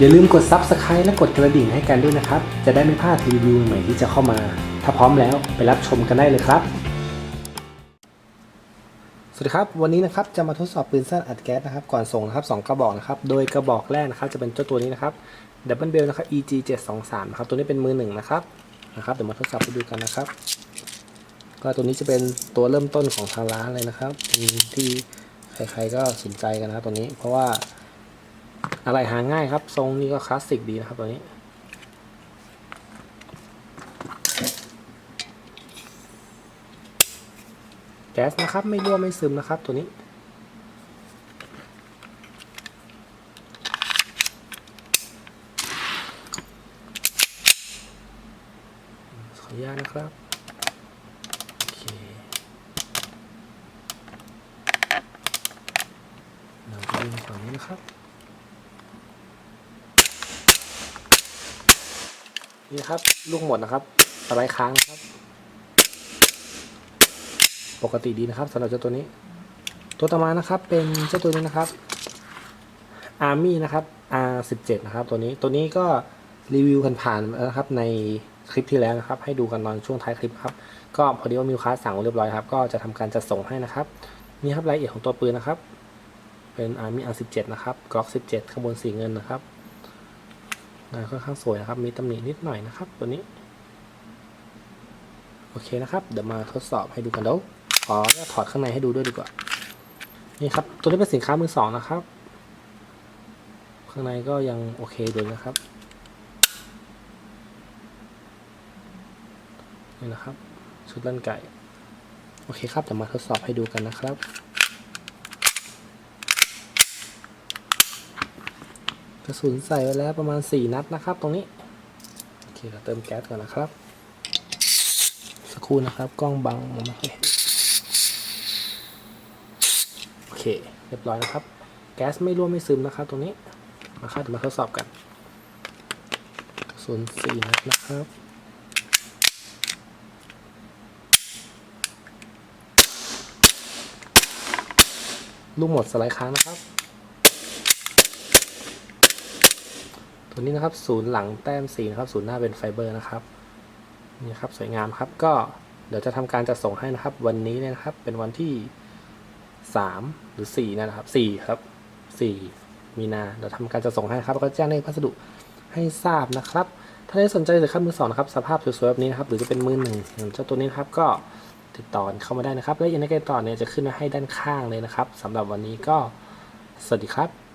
อย่าลืมกด Subscribe และกดกระดิ่งให้กันด้วยนะครับ จะได้ไม่พลาดรีวิวใหม่ที่จะเข้ามา ถ้าพร้อมแล้วไปรับชมกันได้เลยครับ สวัสดีครับ วันนี้นะครับจะมาทดสอบปืนสั้นอัดแก๊สนะครับ ก่อนส่งนะครับสองกระบอกนะครับ โดยกระบอกแรกนะครับ จะเป็นเจ้าตัวนี้นะครับ Double Bell นะครับ EG 723นะครับ ตัวนี้เป็นมือหนึ่งนะครับ นะครับ เดี๋ยวมาทดสอบไปดูกันนะครับ ก็ตัวนี้จะเป็นตัวเริ่มต้นของทางร้านเลยนะครับ ที่ใครๆก็สนใจกันนะตัวนี้ เพราะว่า อะไรหาง่ายครับ ทรงนี้ก็คลาสสิกดีนะครับตัวนี้ แก๊สนะครับไม่รั่วไม่ซึมนะครับตัวนี้ขออนุญาตนะครับโอเคเราจะดูฝั่งนี้นะครับ นี่ครับลูกหมดนะครับสไลด์ค้างนะครับ ปกติดีนะครับสำหรับเจ้าตัวนี้ ตัวต่อมานะครับเป็นเจ้าตัวนี้นะครับ Army นะครับ R17 นะครับ ตัวนี้ตัวนี้ก็รีวิวกันผ่านนะครับในคลิปที่แล้วนะครับ ให้ดูกันตอนช่วงท้ายคลิปครับ ก็พอดีว่ามิวค้าสั่งเรียบร้อยครับ ก็จะทำการจัดส่งให้นะครับ นี่ครับรายละเอียดของตัวปืนนะครับ เป็น Army R17 นะครับ Glock 17 ข้างบนสีเงินนะครับ งานค่อนข้างสวยนะครับ มีตำหนินิดหน่อยนะครับ ตัวนี้ โอเคนะครับ เดี๋ยวมาทดสอบให้ดูกันเดี๋ยวขอถอดข้างในให้ดูด้วยดีกว่า นี่ครับ ตัวนี้เป็นสินค้ามือสองนะครับ ข้างในก็ยังโอเคอยู่นะครับ นี่นะครับ ชุดลั่นไก่ โอเคครับ เดี๋ยวมาทดสอบให้ดูกันนะครับ ระสุนใส่ไว้แล้วประมาณ 4 นัดนะครับ ตรงนี้ โอเคเราเติมแก๊สก่อนนะครับ สักครู่นะครับ กล้องบังมองไม่ค่อยเห็นโอเค เรียบร้อยนะครับ แก๊สไม่รั่วไม่ซึมนะครับ ตรงนี้ มาครับเดี๋ยวมาทดสอบกันกระสุนสี่นัดนะครับลูกหมดสไลด์ค้างนะครับ ตัวนี้นะครับศูนย์หลังแต้มสีนะครับศูนย์หน้าเป็นไฟเบอร์นะครับนี่ครับสวยงามครับก็เดี๋ยวจะทำการจัดส่งให้นะครับ วันนี้เนี่ยนะครับเป็นวันที่สามหรือสี่นะครับสี่ครับสี่มีนาเดี๋ยวทำการจัดส่งให้ครับแล้วก็แจ้งในพัสดุให้ทราบนะครับ ถ้าได้สนใจสินค้ามือสองนะครับสภาพสวยๆแบบนี้นะครับหรือจะเป็นมือหนึ่งเจ้าตัวนี้นครับก็ติดต่อเข้ามาได้นะครับ และยังในกติดต่อเนี่ยจะขึ้นมาให้ด้านข้างเลยนะครับสำหรับวันนี้ก็สวัสดีครับ